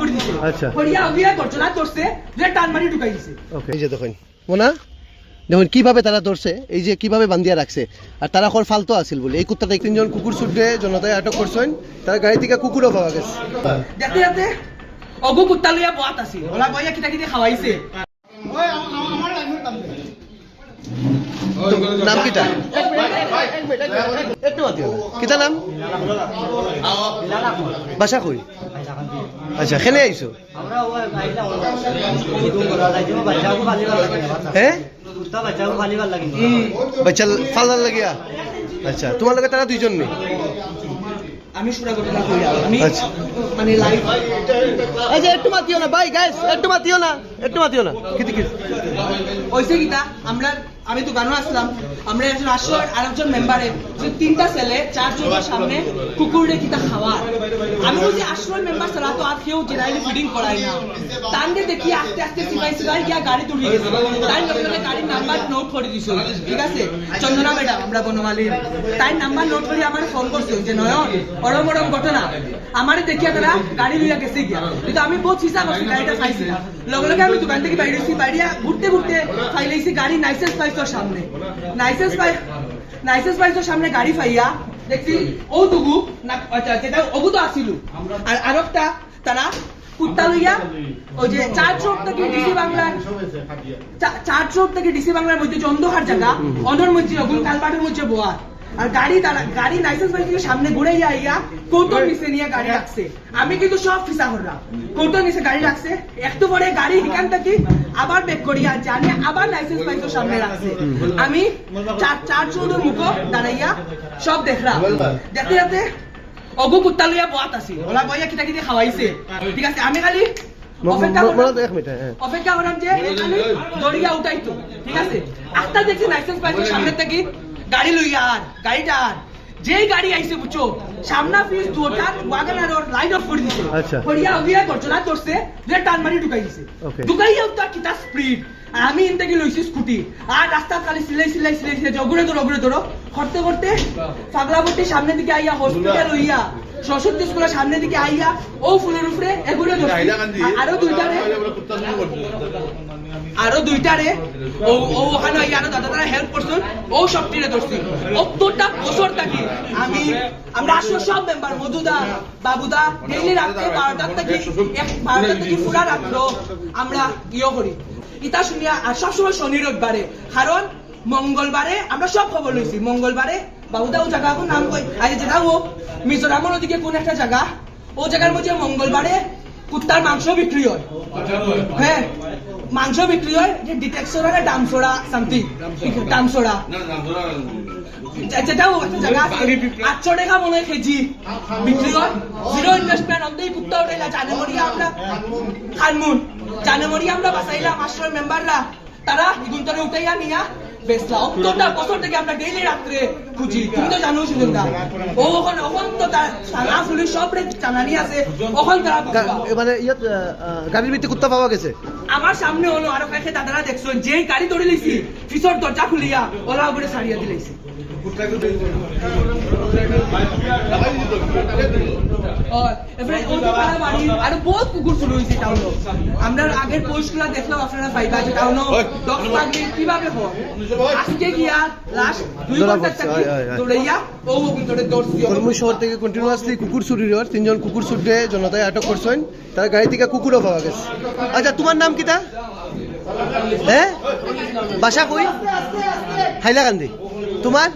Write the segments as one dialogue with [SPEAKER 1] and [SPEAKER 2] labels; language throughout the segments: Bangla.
[SPEAKER 1] করে দিছে।
[SPEAKER 2] আচ্ছা।
[SPEAKER 1] করিয়া অগিয়া গর্জনা করছে যে টান মারি ঢুকাই দিছে।
[SPEAKER 2] ওকে এই যে দেখুন মোনা দেখুন কীভাবে তারা ধরছে এই যে কীভাবে বান্ধিয়া রাখছে। আর তারা কর ফালতু আছিল বলে। এই কুত্তাটা তিনজন কুকুর ছুটে জনতায় আটক করছেন। তারা গাড়ি থেকে কুকুরও পাওয়া গেছে।
[SPEAKER 1] দেখতে দেখতে অগু কুত্তা লইয়া বয়াত আছিল। ওলা বইয়া কিটা কিটা খাওয়াইছে।
[SPEAKER 2] নাম কিটা? একটু নাম? বাসা কই আচ্ছা খেলে আইছো? হ্যাঁ বাচ্চা ফালার লাগিয়া? আচ্ছা তোমার লগে তারা দুইজন নেই?
[SPEAKER 1] আমি সুরা ঘটনা আমি
[SPEAKER 2] আচ্ছা।
[SPEAKER 1] মানে লাইভ
[SPEAKER 2] আচ্ছা একটু মাতিও না ভাই গাইস একটু মাতিও না একটু মাতিও না। কিতি কি
[SPEAKER 1] কিটা আমরা আমি তো দোকানে আসলাম। আমরা একজন আসল আর একজন মেম্বারে যে তিনটা ছেলে, চারজনের সামনে কুকুর কুকুরে কিতা খাওয়ার। আমি বলছি আসর মেম্বার ছাড়া তো আর কেউ জেনারেলি ফিডিং করাই না। তান্ডে দেখি আস্তে আস্তে সিপাই সিপাই গিয়া গাড়ি তুলি গেছে তাই নাম্বার নোট করে দিছো। ঠিক আছে? চন্দনা ম্যাডাম, আমরা তাই নাম্বার নোট করে আমার ফোন করছ যে ঘটনা। দেখিয়া তারা গাড়ি লইয়া গেছে গিয়া। কিন্তু আমি বহুত করছি গাড়িটা পাইছি লগে লগে আমি দোকান থেকে বাইরেছি বাইরিয়া ঘুরতে ঘুরতে ফাইলাইছি গাড়ি নাইসেন্স পাইছোর সামনে। নাইসেন্স পাই, নাইসেন্স পাইছোর সামনে গাড়ি পাইয়া দেখছি, ও টুকু না আচ্ছা যেটা, ওগু তো আসিল। আর আরেকটা, তারা কুত্তা লইয়া ওই যে চার চোখ থেকে ডিসি বাংলার চার চোখ থেকে ডিসি বাংলার মধ্যে যে অন্ধকার জায়গা অনর মধ্যে ওগুলো কালপাটের মধ্যে বোয়া আর গাড়ি তারা গাড়ি লাইসেন্স বাইক থেকে সামনে ঘুরে নিচে নিয়ে গাড়ি রাখছে। আমি কিন্তু সব ফিসা করলাম কৌটোর নিচে গাড়ি রাখছে। একটু পরে গাড়ি এখান থেকে আবার বেক করিয়া আনি আবার লাইসেন্স বাইকের সামনে রাখছে। আমি চার চার চৌধুর মুখ দাঁড়াইয়া সব দেখলাম। দেখতে দেখতে অগু কুত্তা লইয়া বয়াত আছে ওলা বইয়া কিটা কিটা খাওয়াইছে ঠিক আছে আমি খালি অপেক্ষা করলাম।
[SPEAKER 2] হ্যাঁ
[SPEAKER 1] অপেক্ষা করলাম যে দড়িয়া উঠাইতো। ঠিক আছে? আস্তা দেখছি লাইসেন্স পাইছো সামনে থেকে। গাড়ি লইয়া আর গাড়িটা আর যেই গাড়ি আইছে বুঝছ সামনা ফিস দুটা ওয়াগনার আর লাইট অফ করে দিছে।
[SPEAKER 2] আচ্ছা।
[SPEAKER 1] করিয়া অগিয়া করছে যে টান মারি ঢুকাই দিছে. ঢুকাইয়া তার কিটা স্পিড আমি ইন থেকে লইছি স্কুটি আর রাস্তা খালি সিলাই সিলাই সিলাই সিলাই জগুড়ে ধরো অগুড়ে ধরো করতে করতে পাগলাবতী সামনে দিকে আইয়া হসপিটাল হইয়া সরস্বতী স্কুলের সামনে দিকে আইয়া ও ফুলের উপরে এগুলো আর- আরও দুইটা রে। আরও দুইটারে ও ও ওখানে আরও দাদা তারা হেল্প করছেন ও সব টিরে ধরছি। অতটা বছর থাকি আমি আমরা আসলে সব মেম্বার মধুদা বাবুদা ডেইলি রাত্রে বারোটার থেকে এক বারোটার থেকে পুরা রাত্র আমরা ইয়ে করি। ইতা শুনিয়া আর সবসময় শনি রবিবারে। কারণ মঙ্গলবারে আমরা সব খবর লইছি। মঙ্গলবারে বাবুদা ও জায়গা নাম কই? আজ যেটা ও মিজোরামের ওদিকে কোন একটা জায়গা ও জায়গার মধ্যে মঙ্গলবারে কুত্তার মাংস বিক্রি হয়। হ্যাঁ মাংস বিক্রি হয়, যে ডিটেকশন আর ডামসোড়া সামথিং ডামসোড়া। যে- যেটা ও একটা জায়গা আছে। আটশো টাকা মনে কেজি বিক্রি হয়। জিরো ইনভেস্টমেন্ট অন্তই কুত্তা উঠাইলা জানে আমরা খানমুন। জানে মরিয়া আমরা বাসাইলাম আশ্রয় মেম্বাররা। তারা ইগুন্তরে উঠাইয়া নিয়া বেসলা অন্তটা বছর থেকে আমরা ডেইলি রাত্রে খুঁজি। তুমি তো জানো সুযোগটা ও ওখানে ওখান তো তার থানা পুলিশ সব জানানি আছে। ওখান তারা
[SPEAKER 2] মানে ইয়াত গাড়ির ভিতরে কুত্তা পাওয়া গেছে?
[SPEAKER 1] আমার সামনে হলো আরও কাছে দাদারা দেখছ যেই গাড়ি ধরে লইছি ফিসর দরজা খুলিয়া ওলা উপরে সারিয়া দিলাইছি। এবারে ও তো পাড়া বাড়ি আর বহুত কুকুর শুরু হয়েছে টাউন আমরা আগের পোস্টগুলো দেখলাম আপনারা পাইবা যে টাউন ডগ পার্কে কীভাবে হয়? আজকে গিয়া লাস্ট দুই ঘণ্টা
[SPEAKER 2] পড়ছে,
[SPEAKER 1] থাকি। দৌড়াইয়া ও কিন্তু দৌড়ছি।
[SPEAKER 2] কর্মী শহর থেকে কন্টিনিউয়াসলি কুকুর চুরির হয় তিনজন কুকুর ছুটে জনতায় আটক করছেন। তার গাড়ি থেকে কুকুরও পাওয়া গেছে। আচ্ছা তোমার নাম কিটা হ্যাঁ? বাসা কই? হাইলাকান্দি। তোমার?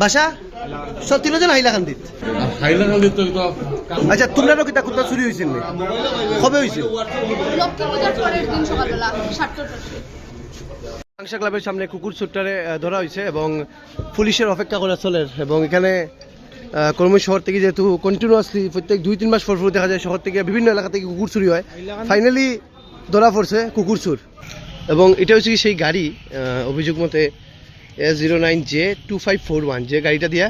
[SPEAKER 2] বাসা? সব তিনজন হাইলাকান্দিত আচ্ছা তোমরাও কিতা কুত্তা চুরি হয়েছিল কবে হয়েছিল আংশা ক্লাবের সামনে কুকুর চুট্টারে ধরা হয়েছে এবং পুলিশের অপেক্ষা করা চলে এবং এখানে কর্মী শহর থেকে যেহেতু কন্টিনিউয়াসলি প্রত্যেক দুই তিন মাস পর পর দেখা যায় শহর থেকে বিভিন্ন এলাকা থেকে কুকুর চুরি হয়। ফাইনালি ধরা পড়ছে কুকুর চুর। এবং এটা হচ্ছে কি সেই গাড়ি আহ, অভিযোগ মতে S zero nine J two five four one, যে গাড়িটা দিয়া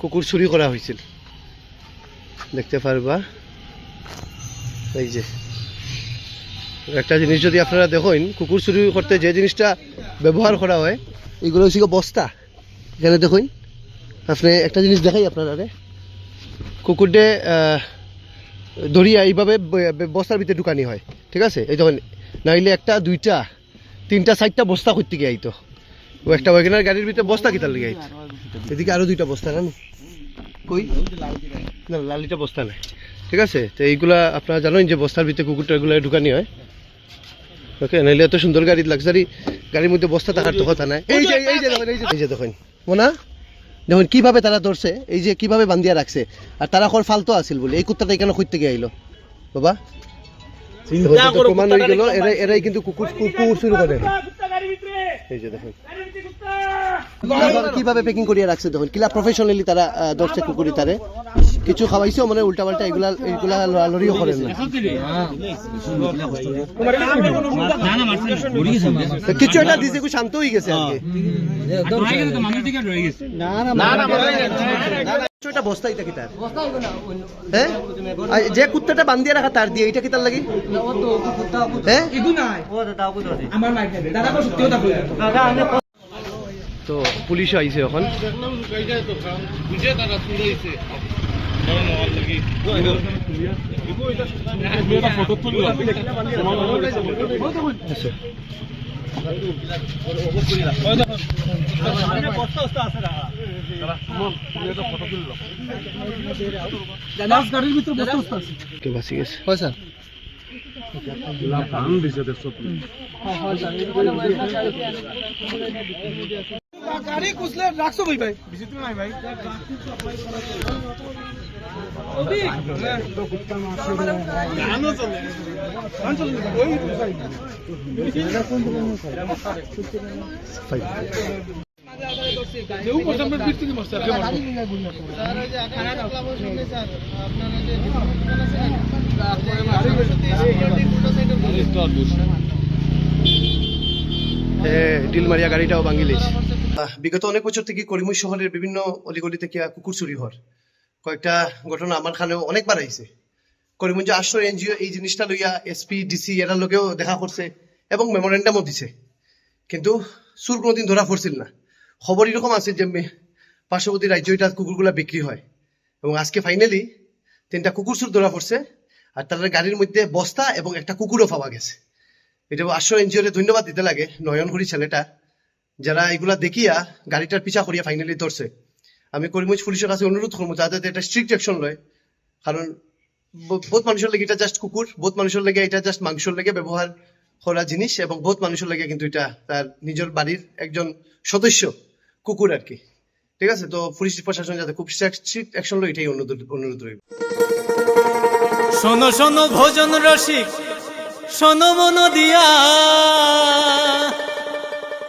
[SPEAKER 2] কুকুর চুরি করা হয়েছিল দেখতে পারবা? এই যে। একটা জিনিস যদি আপনারা দেখেন, কুকুর চুরি করতে যে জিনিসটা ব্যবহার করা হয় এগুলো গিয়ে বস্তা। এখানে দেখুন, আপনি একটা জিনিস দেখাই আপনারা কুকুরটে ধরিয়া এইভাবে বস্তার ভিতরে ঢুকানি হয়, ঠিক আছে? এই দেখুন, নাইলে একটা, দুইটা, তিনটা, চারটা বস্তা করতে গিয়ে আইতো। ও একটা ওয়াগনার গাড়ির ভিতরে বস্তা কিতার লেগে এদিকে আরও দুইটা বস্তা না কই? না লালিটা বস্তা নাই। ঠিক আছে? তো এইগুলা আপনারা জানেন যে বস্তার ভিতরে কুকুরটা এগুলো ঢুকানি হয়। ওকে নাইলে এত সুন্দর গাড়ি লাক্সারি গাড়ির মধ্যে বস্তা থাকার তো কথা নাই। এই যে এই যে দেখুন এই যে এই যে দেখুন। মোনা দেখুন কীভাবে তারা ধরছে এই যে কীভাবে বান্ধিয়া রাখছে। আর তারা কর ফালতু আছিল বলে। এই কুত্তাটা এখানে খুঁজতে গিয়ে আইলো? বাবা? প্রমাণ হয়ে গেল এরাই এরাই কিন্তু কুকুর কুকুর শুরু করে। কিভাবে- প্যাকিং করিয়া রাখছে তখন কিলা প্রফেশনালি তারা ধরছে কুকুরি তারে? কিছু খাওয়াইছেও মানে উল্টা পাল্টা এগুলা এগুলা লড়িও করেন না। কিছু একটা দিছে খুব শান্ত হয়ে গেছে আর কি। কিছু একটা বস্তা এটা কি তার? হ্যাঁ? যে কুত্তাটা বান্ধিয়ে রাখা তার দিয়ে এটা কি তার লাগি? হ্যাঁ? তো পুলিশও আইছে এখন।
[SPEAKER 3] বুঝে তারা তুলাইছে ফটো তুললো
[SPEAKER 2] আচ্ছা
[SPEAKER 1] দাদা গাড়ির ভিতর বসতে বসতে আছে
[SPEAKER 2] কে বাঁচি গেছে হয় স্যার।
[SPEAKER 1] গাড়ি কুছলে রাখছো ভাই? ভাই।
[SPEAKER 2] ডিলমারিয়া গাড়িটাও ভাঙি লেছে। বিগত অনেক বছর থেকে করিমুই শহরের বিভিন্ন অলিগলি থেকে কুকুর চুরি হওয়ার কয়েকটা ঘটনা আমার খানেও অনেকবার আইছে। করিমগঞ্জ আশ্রয় এনজিও এই জিনিসটা লইয়া এসপি ডিসি এরার লোকেও দেখা করছে এবং মেমোরেন্ডামও দিছে। কিন্তু চুর কোনোদিন ধরা পড়ছিল না। খবর এরকম আছে যে পার্শ্ববর্তী রাজ্য এটা কুকুরগুলা বিক্রি হয়। এবং আজকে ফাইনালি তিনটা কুকুর চুর ধরা পড়ছে আর তাদের গাড়ির মধ্যে বস্তা এবং একটা কুকুরও পাওয়া গেছে। এটা আশ্রয় এনজিওরে ধন্যবাদ দিতে লাগে নয়নহরি ছেলেটা। যারা এগুলা দেখিয়া গাড়িটার পিছা করিয়া ফাইনালি ধরছে, আমি করিমগঞ্জ পুলিশের কাছে অনুরোধ করব যাতে এটা স্ট্রিক্ট অ্যাকশন লয়। কারণ বহুত মানুষের লাগে এটা জাস্ট কুকুর, বহুত মানুষের লাগে এটা জাস্ট মাংসর লাগে ব্যবহার করা জিনিস এবং বহুত মানুষের লাগে কিন্তু এটা তার নিজের বাড়ির একজন সদস্য কুকুর আর কি। ঠিক আছে? তো পুলিশ প্রশাসন যাতে খুব স্ট্রিক্ট অ্যাকশন লয়, এটাই অনুরোধ অনুরোধ রইল।
[SPEAKER 4] শোনো শোনো, ভোজন রসিক, শোনো মন দিয়া।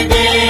[SPEAKER 4] তরাই বেশ